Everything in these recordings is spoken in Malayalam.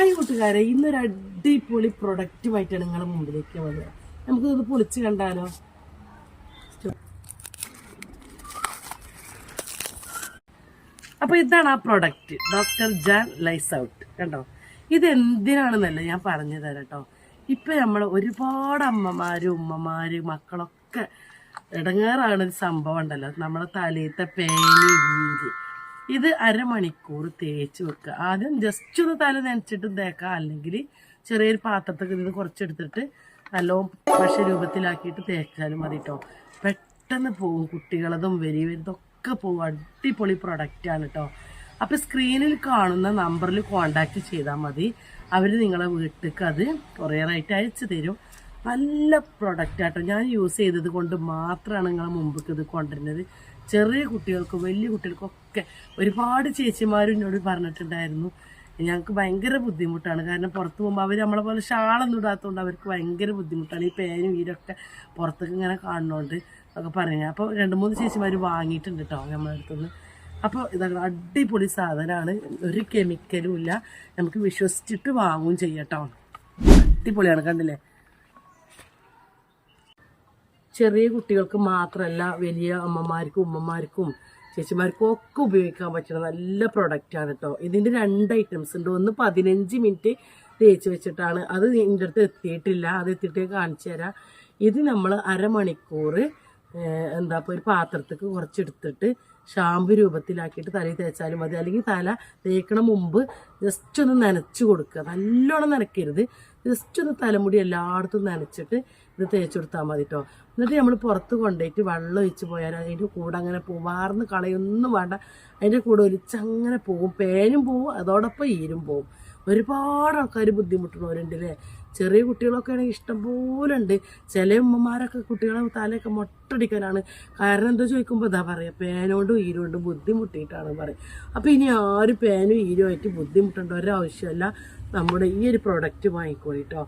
ഹായ് കൂട്ടുകാരെ ഇന്നൊരു അടിപൊളി പ്രൊഡക്റ്റുമായിട്ടാണ് നിങ്ങളുടെ മുമ്പിലേക്ക് വന്നത്. നമുക്കിത് പൊളിച്ച് കണ്ടാലോ? അപ്പൊ ഇതാണ് ആ പ്രൊഡക്റ്റ് ഡോക്ടർ ജാൻ ലൈസ് ഔട്ട് കണ്ടോ? ഇത് എന്തിനാണെന്നല്ല ഞാൻ പറഞ്ഞു തരാം കേട്ടോ ഇപ്പൊ നമ്മൾ ഒരുപാട് അമ്മമാരും ഉമ്മമാരും മക്കളൊക്കെ ഇടങ്ങേറാണ് ഒരു സംഭവം ഉണ്ടല്ലോ. നമ്മളെ തലയത്തെ പേനി വീര് ഇത് അരമണിക്കൂർ തേച്ച് വെക്കുക. ആദ്യം ജസ്റ്റ് ഒന്ന് തല നനച്ചിട്ട് തേക്കാം അല്ലെങ്കിൽ ചെറിയൊരു പാത്രത്തിൽ ഇത് കുറച്ചെടുത്തിട്ട് നല്ലോണം പശ രൂപത്തിലാക്കിയിട്ട് തേച്ചാലും മതി കേട്ടോ പെട്ടെന്ന് പോകും കുട്ടികളതും വലിയ വലുതൊക്കെ പോകും അടിപൊളി പ്രൊഡക്റ്റാണ് കേട്ടോ അപ്പോൾ സ്ക്രീനിൽ കാണുന്ന നമ്പറിൽ കോണ്ടാക്ട് ചെയ്താൽ മതി. അവർ നിങ്ങളെ വീട്ടിലേക്ക് അത് കൊറിയറായിട്ട് അയച്ചു തരും. നല്ല പ്രൊഡക്റ്റ് ഞാൻ യൂസ് ചെയ്തത് കൊണ്ട് മാത്രമാണ് നിങ്ങളെ മുമ്പേക്ക് ഇത് കൊണ്ടുവരുന്നത്. ചെറിയ കുട്ടികൾക്കും വലിയ കുട്ടികൾക്കൊക്കെ ഒരുപാട് ചേച്ചിമാരും എന്നോട് പറഞ്ഞിട്ടുണ്ടായിരുന്നു. ഞങ്ങൾക്ക് ഭയങ്കര ബുദ്ധിമുട്ടാണ്. കാരണം പുറത്ത് പോകുമ്പോൾ അവർ നമ്മളെ പോലെ ഷാളൊന്നും ഇടാത്തതുകൊണ്ട് അവർക്ക് ഭയങ്കര ബുദ്ധിമുട്ടാണ്. ഈ പേനും ഈരൊക്കെ പുറത്തേക്ക് ഇങ്ങനെ കാണുന്നതുകൊണ്ട് ഒക്കെ പറഞ്ഞു അപ്പോൾ രണ്ട് മൂന്ന് ചേച്ചിമാർ വാങ്ങിയിട്ടുണ്ട് കേട്ടോ നമ്മളെ അടുത്തുനിന്ന് അപ്പോൾ ഇതൊക്കെ അടിപൊളി സാധനമാണ് ഒരു കെമിക്കലും ഇല്ല. നമുക്ക് വിശ്വസിച്ചിട്ട് വാങ്ങുകയും ചെയ്യാം കേട്ടോ അടിപൊളിയാണ് കണ്ടില്ലേ? ചെറിയ കുട്ടികൾക്ക് മാത്രമല്ല വലിയ അമ്മമാർക്കും ഉമ്മമാർക്കും ചേച്ചിമാർക്കും ഒക്കെ ഉപയോഗിക്കാൻ പറ്റുന്ന നല്ല പ്രൊഡക്റ്റാണ് കേട്ടോ ഇതിന്റെ രണ്ട് ഐറ്റംസ് ഉണ്ട്. ഒന്ന് പതിനഞ്ച് മിനിറ്റ് തേച്ച് വെച്ചിട്ടാണ്. അത് എന്റെ അടുത്ത് എത്തിയിട്ടില്ല. അത് എത്തിയിട്ട് കാണിച്ചു തരാം. ഇത് നമ്മൾ അരമണിക്കൂർ എന്താ ഇപ്പോൾ ഒരു പാത്രത്തേക്ക് കുറച്ചെടുത്തിട്ട് ഷാമ്പു രൂപത്തിലാക്കിയിട്ട് തലയിൽ തേച്ചാലും മതി. അല്ലെങ്കിൽ തല തേക്കണ മുമ്പ് ജസ്റ്റ് ഒന്ന് നനച്ച് കൊടുക്കുക. നല്ലോണം നനയ്ക്കരുത്. ജസ്റ്റ് ഒന്ന് തലമുടി എല്ലായിടത്തും നനച്ചിട്ട് ഇത് തേച്ച് കൊടുത്താൽ മതി കേട്ടോ എന്നിട്ട് നമ്മൾ പുറത്ത് കൊണ്ടുപോയിട്ട് വെള്ളം ഒഴിച്ച് പോയാൽ അതിന്റെ കൂടെ അങ്ങനെ പോകും കളയൊന്നും വേണ്ട. അതിന്റെ കൂടെ ഒലിച്ചങ്ങനെ പോകും പേനും പോവും. അതോടൊപ്പം ഈരും പോവും. ഒരുപാട് ആൾക്കാർ ബുദ്ധിമുട്ടുന്നവരുണ്ട് അല്ലേ ചെറിയ കുട്ടികളൊക്കെ ആണെങ്കിൽ ഇഷ്ടംപോലെ ഉണ്ട് ചില ഉമ്മമാരൊക്കെ കുട്ടികളെ തലയൊക്കെ മൊട്ടടിക്കാനാണ്. കാരണം എന്താ ചോദിക്കുമ്പോൾ ഇതാ പറയുക പേനോണ്ടും ഈരോണ്ടും ബുദ്ധിമുട്ടിയിട്ടാണ് പറയുക അപ്പോൾ ഇനി ആരും പേനും ഈരുമായിട്ട് ബുദ്ധിമുട്ടേണ്ട ഒരാവശ്യമല്ല നമ്മുടെ ഈ ഒരു പ്രൊഡക്റ്റ് വാങ്ങിക്കോളി കേട്ടോ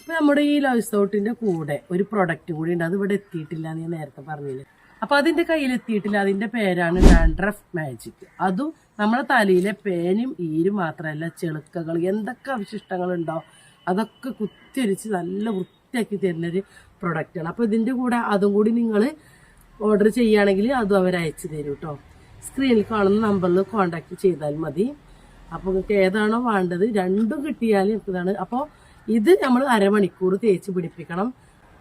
അപ്പൊ നമ്മുടെ ഈ ലൈസ് ഔട്ടിന്റെ കൂടെ ഒരു പ്രൊഡക്റ്റ് കൂടി ഉണ്ട്. അത് ഇവിടെ എത്തിയിട്ടില്ല എന്ന് ഞാൻ നേരത്തെ പറഞ്ഞില്ലേ. അപ്പൊ അതിന്റെ കയ്യിൽ എത്തിയിട്ടില്ല അതിന്റെ പേരാണ് ഡാൻഡ്രഫ് മാജിക് അതും നമ്മുടെ തലയിലെ പേനും ഈരും മാത്രമല്ല ചെളുക്കകൾ എന്തൊക്കെ അവശിഷ്ടങ്ങൾ ഉണ്ടോ അതൊക്കെ കുത്തിയൊരിച്ച് നല്ല വൃത്തിയാക്കി തരുന്നൊരു പ്രൊഡക്റ്റാണ് അപ്പോൾ ഇതിന്റെ കൂടെ അതും കൂടി നിങ്ങൾ ഓർഡർ ചെയ്യുകയാണെങ്കിൽ അതും അവർ അയച്ചു തരും കേട്ടോ സ്ക്രീനിൽ കാണുന്ന നമ്പറിൽ കോൺടാക്ട് ചെയ്താൽ മതി. അപ്പോൾ നിങ്ങൾക്ക് ഏതാണോ വേണ്ടത് രണ്ടും കിട്ടിയാലും ഇതാണ്. അപ്പോൾ ഇത് നമ്മൾ അരമണിക്കൂർ തേച്ച് പിടിപ്പിക്കണം.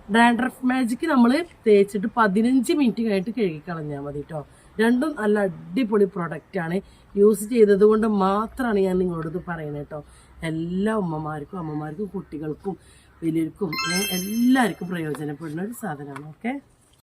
ഡാൻഡ്രഫ് മാജിക്ക് നമ്മൾ തേച്ചിട്ട് പതിനഞ്ച് മിനിറ്റ് കഴിഞ്ഞിട്ട് കഴുകി കളഞ്ഞാൽ മതി കേട്ടോ രണ്ടും നല്ല അടിപൊളി പ്രൊഡക്റ്റാണ് യൂസ് ചെയ്തത് കൊണ്ട് മാത്രമാണ് ഞാൻ നിങ്ങളോട് ഇത് പറയുന്നത് കേട്ടോ എല്ലാ ഉമ്മമാർക്കും അമ്മമാർക്കും കുട്ടികൾക്കും വലിയവർക്കും എല്ലാവർക്കും പ്രയോജനപ്പെടുന്ന ഒരു സാധനമാണ് ഓക്കെ?